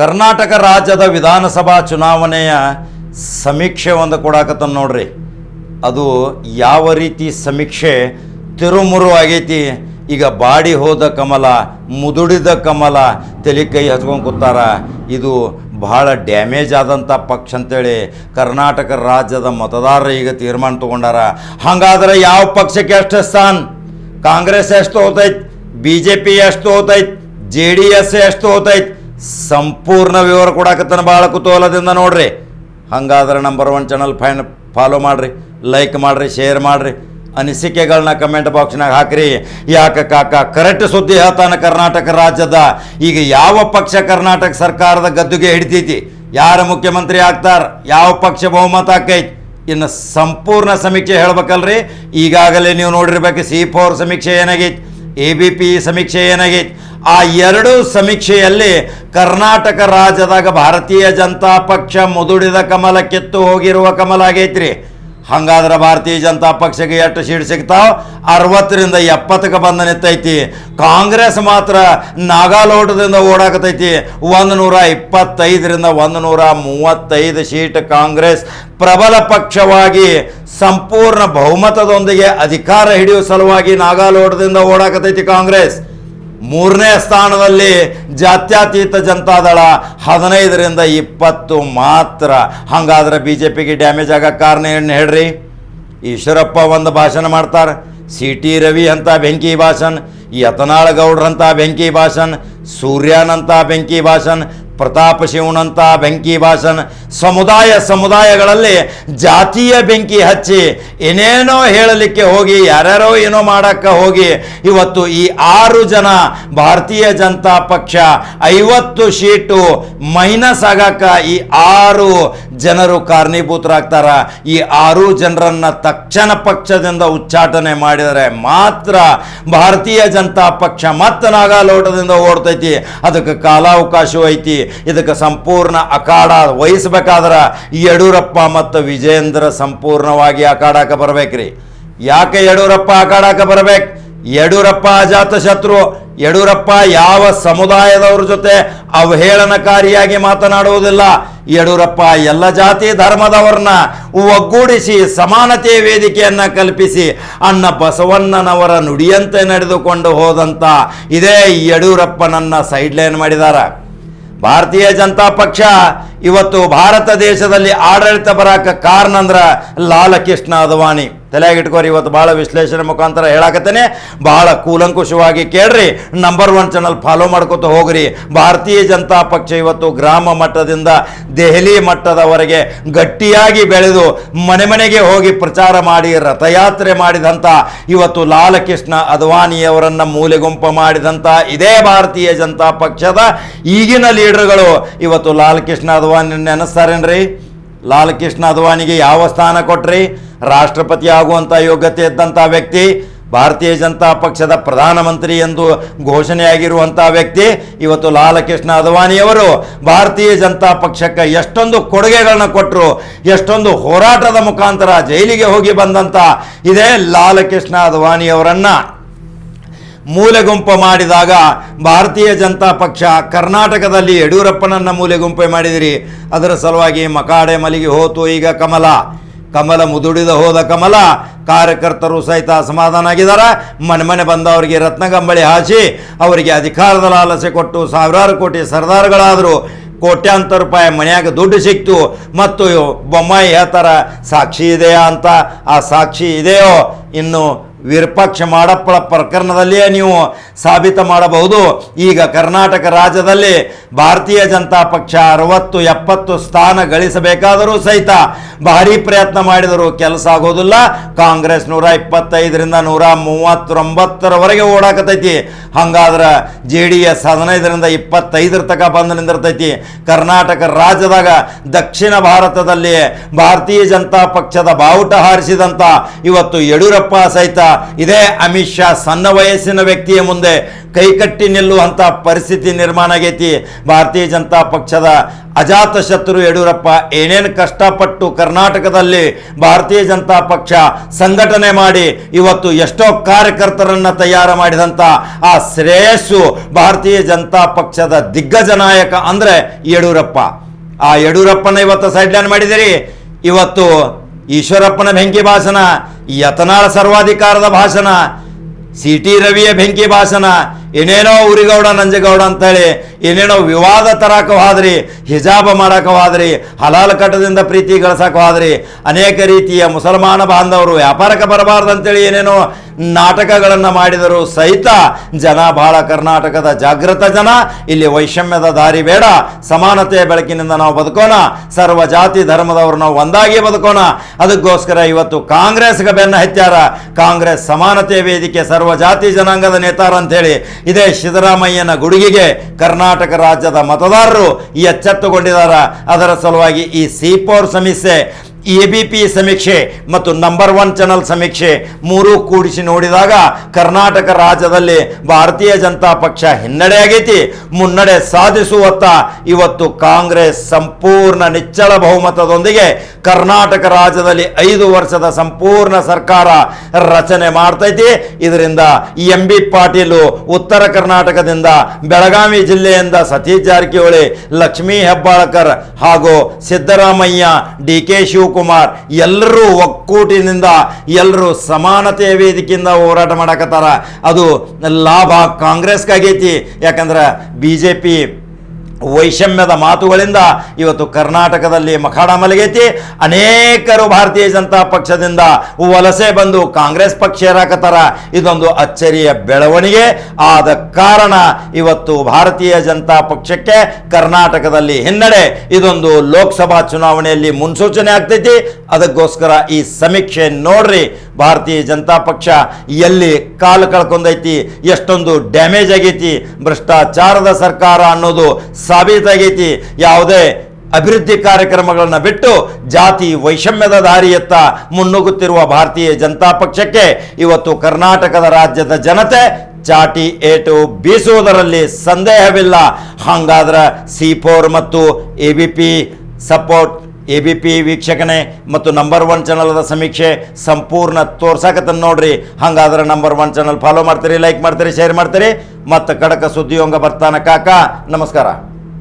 ಕರ್ನಾಟಕ ರಾಜ್ಯದ ವಿಧಾನಸಭಾ ಚುನಾವಣೆಯ ಸಮೀಕ್ಷೆ ಒಂದು ಕೊಡಾಕತ್ತ ನೋಡ್ರಿ. ಅದು ಯಾವ ರೀತಿ ಸಮೀಕ್ಷೆ ತಿರುಮುರು ಆಗೈತಿ. ಈಗ ಬಾಡಿ ಹೋದ ಕಮಲ, ಮುದುಡಿದ ಕಮಲ, ತಲೆ ಕೈ ಹಚ್ಕೊಂಡು ಕೂತಾರ. ಇದು ಬಹಳ ಡ್ಯಾಮೇಜ್ ಆದಂಥ ಪಕ್ಷ ಅಂತೇಳಿ ಕರ್ನಾಟಕ ರಾಜ್ಯದ ಮತದಾರರು ಈಗ ತೀರ್ಮಾನ ತಗೊಂಡಾರ. ಹಾಗಾದ್ರೆ ಯಾವ ಪಕ್ಷಕ್ಕೆ ಎಷ್ಟು ಸ್ಥಾನ? ಕಾಂಗ್ರೆಸ್ ಎಷ್ಟು ಹೋತೈತ್ ಬಿ ಜೆ ಪಿ ಎಷ್ಟು ಹೋತೈತ್ ಜೆ ಡಿ ಎಸ್ ಎಷ್ಟು ಹೋತೈತ್ ಸಂಪೂರ್ಣ ವಿವರ ಕೊಡಾಕತ್ತಾನ ಭಾಳ ಕುತೂಹಲದಿಂದ ನೋಡ್ರಿ. ಹಂಗಾದ್ರೆ number one channel fine follow ಮಾಡ್ರಿ ಲೈಕ್ ಮಾಡ್ರಿ ಶೇರ್ ಮಾಡ್ರಿ. ಅನಿಸಿಕೆಗಳನ್ನ ಕಮೆಂಟ್ ಬಾಕ್ಸ್ನಾಗ ಹಾಕ್ರಿ. ಯಾಕೆ ಕಾಕ? ಕರೆಕ್ಟ್ ಸುದ್ದಿ ಹೇಳ್ತಾನೆ ಕರ್ನಾಟಕ ರಾಜ್ಯದ. ಈಗ ಯಾವ ಪಕ್ಷ ಕರ್ನಾಟಕ ಸರ್ಕಾರದ ಗದ್ದುಗೆ ಹಿಡಿತೈತಿ? ಯಾರು ಮುಖ್ಯಮಂತ್ರಿ ಆಗ್ತಾರ? ಯಾವ ಪಕ್ಷ ಬಹುಮತ ಆಕೈತಿ? ಇನ್ನು ಸಂಪೂರ್ಣ ಸಮೀಕ್ಷೆ ಹೇಳ್ಬೇಕಲ್ರಿ. ಈಗಾಗಲೇ ನೀವು ನೋಡಿರ್ಬೇಕು ಸಿ ಫೋರ್ ಸಮೀಕ್ಷೆ ಏನಾಗೈತಿ? ಎ ಬಿ ಪಿ ಸಮೀಕ್ಷೆ ಏನಾಗೈತಿ? ಆ ಎರಡು ಸಮೀಕ್ಷೆಯಲ್ಲಿ ಕರ್ನಾಟಕ ರಾಜ್ಯದಾಗ ಭಾರತೀಯ ಜನತಾ ಪಕ್ಷ ಮುದುಡಿದ ಕಮಲ, ಕೆತ್ತು ಹೋಗಿರುವ ಕಮಲ ಆಗೈತ್ರಿ. ಹಂಗಾದ್ರೆ ಭಾರತೀಯ ಜನತಾ ಪಕ್ಷಕ್ಕೆ ಎಷ್ಟು ಸೀಟ್ ಸಿಗ್ತಾವ? ಅರವತ್ತರಿಂದ ಎಪ್ಪತ್ತಕ್ಕೆ ಬಂದ ನಿಂತೈತಿ. ಕಾಂಗ್ರೆಸ್ ಮಾತ್ರ ನಾಗಾಲೋಟದಿಂದ ಓಡಾಕತೈತಿ. ಒಂದು ನೂರ ಇಪ್ಪತ್ತೈದರಿಂದ ಒಂದು ನೂರ ಮೂವತ್ತೈದು ಸೀಟ್ ಕಾಂಗ್ರೆಸ್ ಪ್ರಬಲ ಪಕ್ಷವಾಗಿ ಸಂಪೂರ್ಣ ಬಹುಮತದೊಂದಿಗೆ ಅಧಿಕಾರ ಹಿಡಿಯುವ ಸಲುವಾಗಿ ನಾಗಾಲೋಟದಿಂದ ಓಡಾಕತೈತಿ ಕಾಂಗ್ರೆಸ್. ಮೂರನೇ ಸ್ಥಾನದಲ್ಲಿ ಜಾತ್ಯತೀತ ಜನತಾದಳ ಹದಿನೈದರಿಂದ ಇಪ್ಪತ್ತು ಮಾತ್ರ. ಹಂಗಾದ್ರೆ ಬಿ ಜೆ ಪಿಗೆ ಡ್ಯಾಮೇಜ್ ಆಗೋ ಕಾರಣ ಏನು ಹೇಳ್ರಿ? ಈಶ್ವರಪ್ಪ ಒಂದು ಭಾಷಣ ಮಾಡ್ತಾರೆ. ಸಿ ಟಿ ರವಿ ಅಂತ ಬೆಂಕಿ ಭಾಷಣ, ಯತನಾಳ ಗೌಡ್ರಂತ ಬೆಂಕಿ ಭಾಷಣ, ಸೂರ್ಯನಂತ ಬೆಂಕಿ ಭಾಷಣ, ಪ್ರತಾಪ ಶಿವನಂತ ಬೆಂಕಿ ಭಾಷಣ ಸಮುದಾಯ ಸಮುದಾಯಗಳಲ್ಲಿ ಜಾತಿಯ ಬೆಂಕಿ ಹಚ್ಚಿ ಏನೇನೋ ಹೇಳಲಿಕ್ಕೆ ಹೋಗಿ, ಯಾರ್ಯಾರೋ ಏನೋ ಮಾಡಕ್ಕೆ ಹೋಗಿ, ಇವತ್ತು ಈ ಆರು ಜನ ಭಾರತೀಯ ಜನತಾ ಪಕ್ಷ ಐವತ್ತು ಸೀಟು ಮೈನಸ್ ಆಗಾಕ ಈ ಆರು ಜನರು ಕಾರಣೀಭೂತರಾಗ್ತಾರ. ಈ ಆರು ಜನರನ್ನ ತಕ್ಷಣ ಪಕ್ಷದಿಂದ ಉಚ್ಚಾಟನೆ ಮಾಡಿದರೆ ಮಾತ್ರ ಭಾರತೀಯ ಜನತಾ ಪಕ್ಷ ಮತ್ತೆ ನಾಗಾಲೋಟದಿಂದ ಓಡ್ತೈತಿ. ಅದಕ್ಕೆ ಕಾಲಾವಕಾಶವೂ ಐತಿ ಇದಕ್ಕೆ ಸಂಪೂರ್ಣ ಅಖಾಡ ವಹಿಸ್ಬೇಕಾದ್ರೆ ಯಡಿಯೂರಪ್ಪ ಮತ್ತು ವಿಜೇಂದ್ರ ಸಂಪೂರ್ಣವಾಗಿ ಆಕಾಡಾಕ ಬರಬೇಕ್ರಿ. ಯಾಕೆ ಯಡಿಯೂರಪ್ಪ ಆಕಾಡಾಕ ಬರಬೇಕು? ಯಡಿಯೂರಪ್ಪ ಅಜಾತ ಶತ್ರು, ಯಡಿಯೂರಪ್ಪ ಯಾವ ಸಮುದಾಯದವ್ರ ಜೊತೆ ಅವಹೇಳನಕಾರಿಯಾಗಿ ಮಾತನಾಡುವುದಿಲ್ಲ. ಯಡಿಯೂರಪ್ಪ ಎಲ್ಲ ಜಾತಿ ಧರ್ಮದವರನ್ನ ಒಗ್ಗೂಡಿಸಿ ಸಮಾನತೆಯ ವೇದಿಕೆಯನ್ನ ಕಲ್ಪಿಸಿ ಅಣ್ಣ ಬಸವಣ್ಣನವರ ನುಡಿಯಂತೆ ನಡೆದುಕೊಂಡು ಹೋದಂತ ಇದೇ ಯಡಿಯೂರಪ್ಪನನ್ನ ಸೈಡ್ಲೈನ್ ಮಾಡಿದಾರ. ಭಾರತೀಯ ಜನತಾ ಪಕ್ಷ ಇವತ್ತು ಭಾರತ ದೇಶದಲ್ಲಿ ಆಡಳಿತ ಬರಾಕ ಕಾರಣ ಅಂದ್ರ ಲಾಲಕೃಷ್ಣ ಅದ್ವಾನಿ ತಲೆಯಾಗಿಟ್ಕೋರಿ, ಇವತ್ತು ಭಾಳ ವಿಶ್ಲೇಷಣೆ ಮುಖಾಂತರ ಹೇಳಾಕತ್ತೇನೆ. ಭಾಳ ಕೂಲಂಕುಷವಾಗಿ ಕೇಳ್ರಿ. ನಂಬರ್ ಒನ್ ಚಾನಲ್ ಫಾಲೋ ಮಾಡ್ಕೊತ ಹೋಗ್ರಿ. ಭಾರತೀಯ ಜನತಾ ಪಕ್ಷ ಇವತ್ತು ಗ್ರಾಮ ಮಟ್ಟದಿಂದ ದೆಹಲಿ ಮಟ್ಟದವರೆಗೆ ಗಟ್ಟಿಯಾಗಿ ಬೆಳೆದು ಮನೆ ಮನೆಗೆ ಹೋಗಿ ಪ್ರಚಾರ ಮಾಡಿ, ರಥಯಾತ್ರೆ ಮಾಡಿದಂಥ ಇವತ್ತು ಲಾಲಕೃಷ್ಣ ಅದ್ವಾನಿಯವರನ್ನು ಮೂಲೆಗುಂಪು ಮಾಡಿದಂಥ ಇದೇ ಭಾರತೀಯ ಜನತಾ ಪಕ್ಷದ ಈಗಿನ ಲೀಡರ್ಗಳು ಇವತ್ತು ಲಾಲಕೃಷ್ಣ ಅದ್ವಾನಿ ನೆನೆಸ್ತಾರೇನ್ರಿ? ಲಾಲಕೃಷ್ಣ ಅದ್ವಾನಿಗೆ ಯಾವ ಸ್ಥಾನ ಕೊಟ್ರಿ? ರಾಷ್ಟ್ರಪತಿ ಆಗುವಂಥ ಯೋಗ್ಯತೆ ಇದ್ದಂಥ ವ್ಯಕ್ತಿ, ಭಾರತೀಯ ಜನತಾ ಪಕ್ಷದ ಪ್ರಧಾನಮಂತ್ರಿ ಎಂದು ಘೋಷಣೆಯಾಗಿರುವಂಥ ವ್ಯಕ್ತಿ, ಇವತ್ತು ಲಾಲಕೃಷ್ಣ ಅದ್ವಾನಿಯವರು ಭಾರತೀಯ ಜನತಾ ಪಕ್ಷಕ್ಕೆ ಎಷ್ಟೊಂದು ಕೊಡುಗೆಗಳನ್ನ ಕೊಟ್ಟರು ಎಷ್ಟೊಂದು ಹೋರಾಟದ ಮುಖಾಂತರ ಜೈಲಿಗೆ ಹೋಗಿ ಬಂದಂಥ ಇದೇ ಲಾಲಕೃಷ್ಣ ಅದ್ವಾನಿಯವರನ್ನ ಮೂಲೆಗುಂಪು ಮಾಡಿದಾಗ ಭಾರತೀಯ ಜನತಾ ಪಕ್ಷ ಕರ್ನಾಟಕದಲ್ಲಿ ಯಡಿಯೂರಪ್ಪನನ್ನ ಮೂಲೆಗುಂಪೆ ಮಾಡಿದಿರಿ. ಅದರ ಸಲುವಾಗಿ ಮಕಾಡೆ ಮಲಿಗೆ ಹೋತು ಈಗ ಕಮಲ. ಕಮಲ ಮುದುಡಿದ ಹೋದ ಕಮಲ, ಕಾರ್ಯಕರ್ತರು ಸಹಿತ ಅಸಮಾಧಾನ ಆಗಿದ್ದಾರೆ. ಮನೆ ಮನೆ ಬಂದವರಿಗೆ ರತ್ನಗಂಬಳಿ ಹಾಸಿ ಅವರಿಗೆ ಅಧಿಕಾರದ ಲಾಲಸೆ ಕೊಟ್ಟು ಸಾವಿರಾರು ಕೋಟಿ ಸರ್ದಾರ್ಗಳಾದರೂ. ಕೋಟ್ಯಾಂತರ ರೂಪಾಯಿ ಮನೆಯಾಗ ದುಡ್ಡು ಸಿಕ್ತು. ಮತ್ತು ಬೊಮ್ಮಾಯಿ ಹೇಳ್ತಾರ, ಸಾಕ್ಷಿ ಇದೆಯಾ? ಅಂತ. ಆ ಸಾಕ್ಷಿ ಇದೆಯೋ, ಇನ್ನು ವಿರೂಪಾಕ್ಷ ಮಾಡಪ್ಪಳ ಪ್ರಕರಣದಲ್ಲಿಯೇ ನೀವು ಸಾಬೀತು ಮಾಡಬಹುದು. ಈಗ ಕರ್ನಾಟಕ ರಾಜ್ಯದಲ್ಲಿ ಭಾರತೀಯ ಜನತಾ ಪಕ್ಷ ಅರವತ್ತು ಎಪ್ಪತ್ತು ಸ್ಥಾನ ಗಳಿಸಬೇಕಾದರೂ ಸಹಿತ ಭಾರಿ ಪ್ರಯತ್ನ ಮಾಡಿದರೂ ಕೆಲಸ ಆಗೋದಿಲ್ಲ. ಕಾಂಗ್ರೆಸ್ ನೂರ ಇಪ್ಪತ್ತೈದರಿಂದ ನೂರ ಮೂವತ್ತೊಂಬತ್ತರವರೆಗೆ ಓಡಾಕತೈತಿ. ಹಂಗಾದ್ರೆ ಜೆ ಡಿ ಎಸ್ ಹದಿನೈದರಿಂದ ಇಪ್ಪತ್ತೈದರ ತನಕ ಬಂದು ನಿಂದಿರ್ತೈತಿ. ಕರ್ನಾಟಕ ರಾಜ್ಯದಾಗ ದಕ್ಷಿಣ ಭಾರತದಲ್ಲಿ ಭಾರತೀಯ ಜನತಾ ಪಕ್ಷದ ಬಾವುಟ ಹಾರಿಸಿದಂಥ ಇವತ್ತು ಯಡಿಯೂರಪ್ಪ ಸಹಿತ ಇದೇ ಅಮಿತ್ ಶಾ ಸಣ್ಣ ವಯಸ್ಸಿನ ವ್ಯಕ್ತಿಯ ಮುಂದೆ ಕೈಕಟ್ಟಿ ನಿಲ್ಲುವಂಥ ಪರಿಸ್ಥಿತಿ ನಿರ್ಮಾಣ ಆಗೈತಿ. ಭಾರತೀಯ ಜನತಾ ಪಕ್ಷದ ಅಜಾತ ಶತ್ರು ಯಡಿಯೂರಪ್ಪ ಏನೇನು ಕಷ್ಟಪಟ್ಟು ಕರ್ನಾಟಕದಲ್ಲಿ ಭಾರತೀಯ ಜನತಾ ಪಕ್ಷ ಸಂಘಟನೆ ಮಾಡಿ ಇವತ್ತು ಎಷ್ಟೋ ಕಾರ್ಯಕರ್ತರನ್ನ ತಯಾರು ಮಾಡಿದಂಥ ಆ ಶ್ರೇಯಸ್ಸು ಭಾರತೀಯ ಜನತಾ ಪಕ್ಷದ ದಿಗ್ಗಜ ನಾಯಕ ಅಂದರೆ ಯಡಿಯೂರಪ್ಪ. ಆ ಯಡಿಯೂರಪ್ಪನ ಇವತ್ತು ಸೈಡ್ಲೈನ್ ಮಾಡಿದಿರಿ ಇವತ್ತು ಈಶ್ವರಪ್ಪನ ಬೆಂಕಿ ಭಾಷಣ ಯತನಾಳ ಸರ್ವಾಧಿಕಾರದ ಭಾಷಣ ಸಿ ಟಿ ರವಿಯ ಬೆಂಕಿ ಭಾಷಣ ಏನೇನೋ ಉರಿಗೌಡ, ನಂಜಗೌಡ ಅಂತೇಳಿ ಏನೇನೋ ವಿವಾದ ತರಕ ಹೋದ್ರಿ, ಹಿಜಾಬ ಮಾಡಕ್ಕೆ ಹೋದ್ರಿ, ಹಲಾಲ್ ಕಟ್ಟದಿಂದ ಪ್ರೀತಿ ಗಳಿಸಕ್ಕೆ ಹೋದ್ರಿ, ಅನೇಕ ರೀತಿಯ ಮುಸಲ್ಮಾನ ಬಾಂಧವರು ವ್ಯಾಪಾರಕ್ಕೆ ಬರಬಾರ್ದು ಅಂತೇಳಿ ಏನೇನೋ ನಾಟಕಗಳನ್ನು ಮಾಡಿದರು. ಸಹಿತ ಜನ ಬಹಳ ಕರ್ನಾಟಕದ ಜಾಗೃತ ಜನ. ಇಲ್ಲಿ ವೈಷಮ್ಯದ ದಾರಿ ಬೇಡ. ಸಮಾನತೆಯ ಬೆಳಕಿನಿಂದ ನಾವು ಬದುಕೋಣ. ಸರ್ವ ಜಾತಿ ಧರ್ಮದವರು ನಾವು ಒಂದಾಗಿ ಬದುಕೋಣ. ಅದಕ್ಕೋಸ್ಕರ ಇವತ್ತು ಕಾಂಗ್ರೆಸ್ಗೆ ಬೆನ್ನ ಹತ್ಯಾರ. ಕಾಂಗ್ರೆಸ್ ಸಮಾನತೆ ವೇದಿಕೆ ಸರ್ವ ಜಾತಿ ಜನಾಂಗದ ನೇತಾರ ಅಂತೇಳಿ ಇದೇ ಸಿದ್ದರಾಮಯ್ಯನ ಗುಡುಗಿಗೆ ಕರ್ನಾಟಕ ರಾಜ್ಯದ ಮತದಾರರು ಎಚ್ಚೆತ್ತುಕೊಂಡಿದ್ದಾರೆ ಅದರ ಸಲುವಾಗಿ ಈ ಸಿಪೋರ್ ಸಮೀಕ್ಷೆ ಎ ಬಿ ಪಿ ಸಮೀಕ್ಷೆ ಮತ್ತು ನಂಬರ್ ಒನ್ ಚಾನಲ್ ಸಮೀಕ್ಷೆ ಮೂರೂ ಕೂಡಿಸಿ ನೋಡಿದಾಗ ಕರ್ನಾಟಕ ರಾಜ್ಯದಲ್ಲಿ ಭಾರತೀಯ ಜನತಾ ಪಕ್ಷ ಹಿನ್ನಡೆ ಆಗೈತಿ. ಮುನ್ನಡೆ ಸಾಧಿಸುವತ್ತ ಇವತ್ತು ಕಾಂಗ್ರೆಸ್ ಸಂಪೂರ್ಣ ನಿಚ್ಚಳ ಬಹುಮತದೊಂದಿಗೆ ಕರ್ನಾಟಕ ರಾಜ್ಯದಲ್ಲಿ ಐದು ವರ್ಷದ ಸಂಪೂರ್ಣ ಸರ್ಕಾರ ರಚನೆ ಮಾಡ್ತೈತಿ. ಇದರಿಂದ ಎಂ ಬಿ ಪಾಟೀಲು ಉತ್ತರ ಕರ್ನಾಟಕದಿಂದ ಬೆಳಗಾವಿ ಜಿಲ್ಲೆಯಿಂದ ಸತೀಶ್ ಜಾರಕಿಹೊಳಿ, ಲಕ್ಷ್ಮೀ ಹೆಬ್ಬಾಳ್ಕರ್ ಹಾಗೂ ಸಿದ್ದರಾಮಯ್ಯ, ಡಿ ಕೆ ಶಿವಕುಮಾರ್ ಎಲ್ಲರೂ ಒಕ್ಕೂಟಿನಿಂದ ಎಲ್ಲರೂ ಸಮಾನತೆಯ ವೇದಿಕೆಯಿಂದ ಹೋರಾಟ ಮಾಡಕತ್ತಾರ. ಅದು ಲಾಭ ಕಾಂಗ್ರೆಸ್ಗಾಗೈತಿ. ಯಾಕಂದ್ರೆ ಬಿ ಜೆ ಪಿ ವೈಷಮ್ಯದ ಮಾತುಗಳಿಂದ ಇವತ್ತು ಕರ್ನಾಟಕದಲ್ಲಿ ಮಖಾಡ ಮಲಗೈತಿ. ಅನೇಕರು ಭಾರತೀಯ ಜನತಾ ಪಕ್ಷದಿಂದ ವಲಸೆ ಬಂದು ಕಾಂಗ್ರೆಸ್ ಪಕ್ಷ ಸೇರಾಕತ್ತಾರ ಇದೊಂದು ಅಚ್ಚರಿಯ ಬೆಳವಣಿಗೆ. ಆದ ಕಾರಣ ಇವತ್ತು ಭಾರತೀಯ ಜನತಾ ಪಕ್ಷಕ್ಕೆ ಕರ್ನಾಟಕದಲ್ಲಿ ಹಿನ್ನಡೆ ಇದೊಂದು ಲೋಕಸಭಾ ಚುನಾವಣೆಯಲ್ಲಿ ಮುನ್ಸೂಚನೆ ಆಗ್ತೈತಿ. ಅದಕ್ಕೋಸ್ಕರ ಈ ಸಮೀಕ್ಷೆ ನೋಡ್ರಿ. ಭಾರತೀಯ ಜನತಾ ಪಕ್ಷ ಎಲ್ಲಿ ಕಾಲು ಕಳ್ಕೊಂಡೈತಿ, ಎಷ್ಟೊಂದು ಡ್ಯಾಮೇಜ್ ಆಗೈತಿ, ಭ್ರಷ್ಟಾಚಾರದ ಸರ್ಕಾರ ಅನ್ನೋದು ಸಾಬೀತಾಗೈತಿ. ಯಾವುದೇ ಅಭಿವೃದ್ಧಿ ಕಾರ್ಯಕ್ರಮಗಳನ್ನು ಬಿಟ್ಟು ಜಾತಿ ವೈಷಮ್ಯದ ದಾರಿಯತ್ತ ಮುನ್ನುಗ್ಗುತ್ತಿರುವ ಭಾರತೀಯ ಜನತಾ ಪಕ್ಷಕ್ಕೆ ಇವತ್ತು ಕರ್ನಾಟಕದ ರಾಜ್ಯದ ಜನತೆ ಚಾಟಿ ಏಟು ಬೀಸುವುದರಲ್ಲಿ ಸಂದೇಹವಿಲ್ಲ. ಹಾಗಾದ್ರೆ ಸಿ ಫೋರ್ ಮತ್ತು A B P support, A B P ವೀಕ್ಷಕನೇ ಮತ್ತು ನಂಬರ್ ಒನ್ ಚಾನಲ್ದ ಸಮೀಕ್ಷೆ ಸಂಪೂರ್ಣ ತೋರ್ಸಾಕತ್ತನ್ ನೋಡ್ರಿ. ಹಂಗಾದ್ರೆ ನಂಬರ್ ಒನ್ ಚಾನಲ್ ಫಾಲೋ ಮಾಡ್ತೀರಿ, ಲೈಕ್ ಮಾಡ್ತೀರಿ, ಶೇರ್ ಮಾಡ್ತೀರಿ. ಮತ್ತು ಕಡಕ ಸುದ್ದಿಯೊಂಗ ಬರ್ತಾನ ಕಾಕ, ನಮಸ್ಕಾರ.